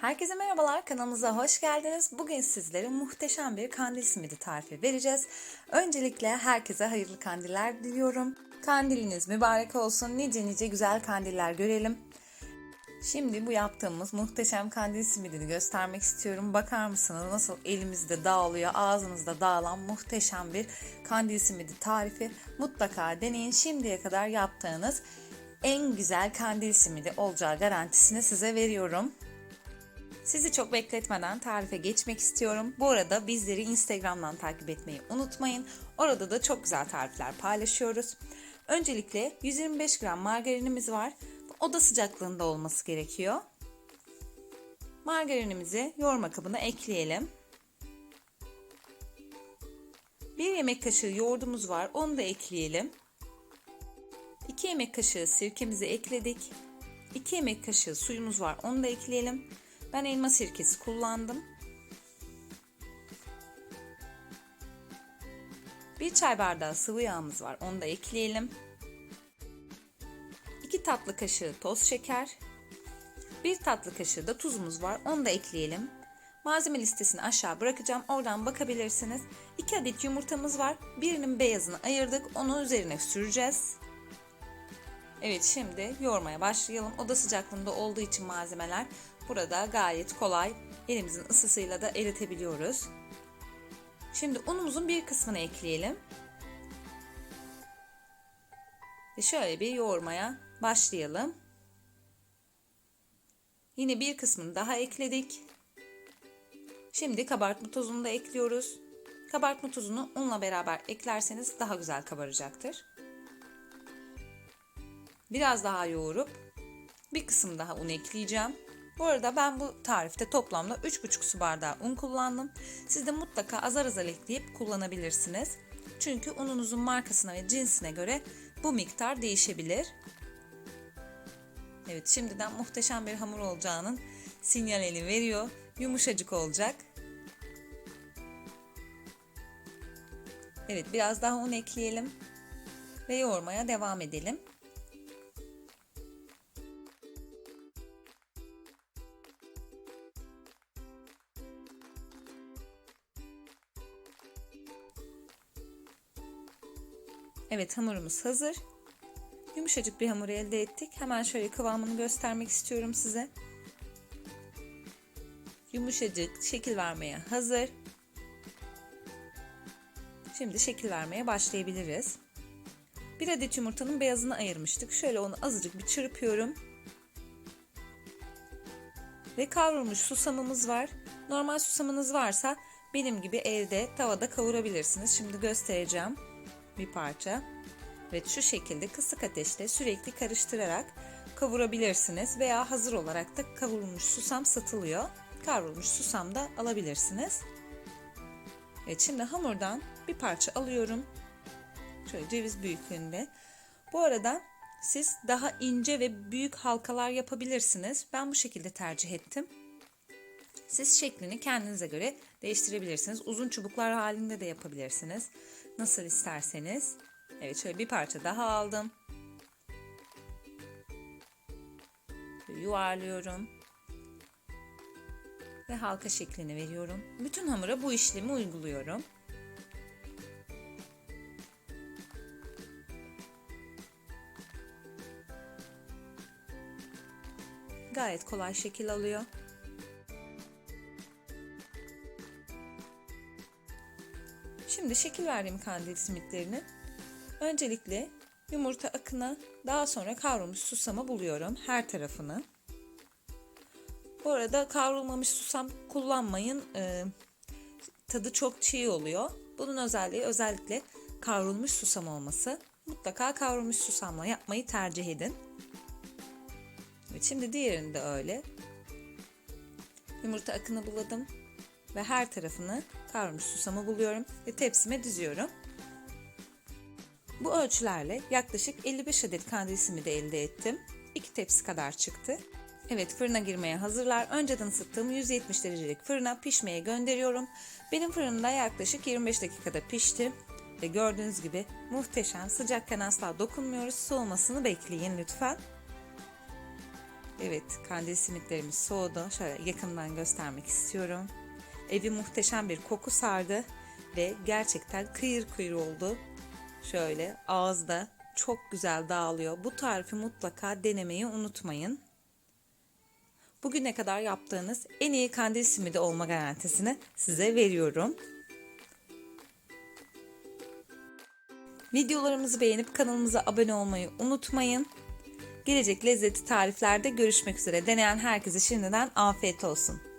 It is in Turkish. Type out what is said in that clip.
Herkese merhabalar, kanalımıza hoş geldiniz. Bugün sizlere muhteşem bir kandil simidi tarifi vereceğiz. Öncelikle herkese hayırlı kandiller diliyorum. Kandiliniz mübarek olsun, nice nice güzel kandiller görelim. Şimdi bu yaptığımız muhteşem kandil simidini göstermek istiyorum. Bakar mısınız nasıl elimizde dağılıyor, ağzınızda dağılan muhteşem bir kandil simidi tarifi. Mutlaka deneyin. Şimdiye kadar yaptığınız en güzel kandil simidi olacağı garantisini size veriyorum. Sizi çok bekletmeden tarife geçmek istiyorum. Bu arada bizleri Instagram'dan takip etmeyi unutmayın. Orada da çok güzel tarifler paylaşıyoruz. Öncelikle 125 gram margarinimiz var. Oda sıcaklığında olması gerekiyor. Margarinimizi yoğurma kabına ekleyelim. 1 yemek kaşığı yoğurdumuz var. Onu da ekleyelim. 2 yemek kaşığı sirkemizi ekledik. 2 yemek kaşığı suyumuz var. Onu da ekleyelim. Ben elma sirkesi kullandım. Bir çay bardağı sıvı yağımız var. Onu da ekleyelim. 2 tatlı kaşığı toz şeker. 1 tatlı kaşığı da tuzumuz var. Onu da ekleyelim. Malzeme listesini aşağı bırakacağım. Oradan bakabilirsiniz. 2 adet yumurtamız var. Birinin beyazını ayırdık. Onu üzerine süreceğiz. Evet şimdi yoğurmaya başlayalım. Oda sıcaklığında olduğu için malzemeler burada gayet kolay. Elimizin ısısıyla da eritebiliyoruz. Şimdi unumuzun bir kısmını ekleyelim. Ve şöyle bir yoğurmaya başlayalım. Yine bir kısmını daha ekledik. Şimdi kabartma tozunu da ekliyoruz. Kabartma tozunu unla beraber eklerseniz daha güzel kabaracaktır. Biraz daha yoğurup bir kısım daha un ekleyeceğim. Bu arada ben bu tarifte toplamda 3,5 su bardağı un kullandım. Siz de mutlaka azar azar ekleyip kullanabilirsiniz. Çünkü ununuzun markasına ve cinsine göre bu miktar değişebilir. Evet şimdiden muhteşem bir hamur olacağının sinyalini veriyor. Yumuşacık olacak. Evet biraz daha un ekleyelim ve yoğurmaya devam edelim. Evet hamurumuz hazır. Yumuşacık bir hamur elde ettik. Hemen şöyle kıvamını göstermek istiyorum size. Yumuşacık şekil vermeye hazır. Şimdi şekil vermeye başlayabiliriz. Bir adet yumurtanın beyazını ayırmıştık. Şöyle onu azıcık bir çırpıyorum. Ve kavrulmuş susamımız var. Normal susamınız varsa benim gibi elde tavada kavurabilirsiniz. Şimdi göstereceğim bir parça. Ve şu şekilde kısık ateşte sürekli karıştırarak kavurabilirsiniz veya hazır olarak da kavrulmuş susam satılıyor. Kavrulmuş susam da alabilirsiniz. Evet şimdi hamurdan bir parça alıyorum. Şöyle ceviz büyüklüğünde. Bu arada siz daha ince ve büyük halkalar yapabilirsiniz. Ben bu şekilde tercih ettim. Siz şeklini kendinize göre değiştirebilirsiniz. Uzun çubuklar halinde de yapabilirsiniz. Nasıl isterseniz. Evet şöyle bir parça daha aldım. Şöyle yuvarlıyorum. Ve halka şeklini veriyorum. Bütün hamura bu işlemi uyguluyorum. Gayet kolay şekil alıyor. Şimdi şekil verdiğim kandil simitlerini öncelikle yumurta akına daha sonra kavrulmuş susama buluyorum her tarafını. Bu arada kavrulmamış susam kullanmayın. Ee, tadı çok çiğ oluyor. Bunun özelliği özellikle kavrulmuş susam olması. Mutlaka kavrulmuş susamla yapmayı tercih edin. Şimdi diğerini de öyle. Yumurta akını buladım ve her tarafını kavrulmuş susamı buluyorum ve tepsime diziyorum. Bu ölçülerle yaklaşık 55 adet kandil simidi elde ettim. 2 tepsi kadar çıktı. Evet fırına girmeye hazırlar. Önceden ısıttığım 170 derecelik fırına pişmeye gönderiyorum. Benim fırınımda yaklaşık 25 dakikada pişti. Ve gördüğünüz gibi muhteşem sıcakken asla dokunmuyoruz. Soğumasını bekleyin lütfen. Evet, kandil simitlerimiz soğudu. Şöyle yakından göstermek istiyorum. Evi muhteşem bir koku sardı ve gerçekten kıyır kıyır oldu. Şöyle ağızda çok güzel dağılıyor. Bu tarifi mutlaka denemeyi unutmayın. Bugüne kadar yaptığınız en iyi kandil simidi olma garantisini size veriyorum. Videolarımızı beğenip kanalımıza abone olmayı unutmayın. Gelecek lezzetli tariflerde görüşmek üzere. Deneyen herkese şimdiden afiyet olsun.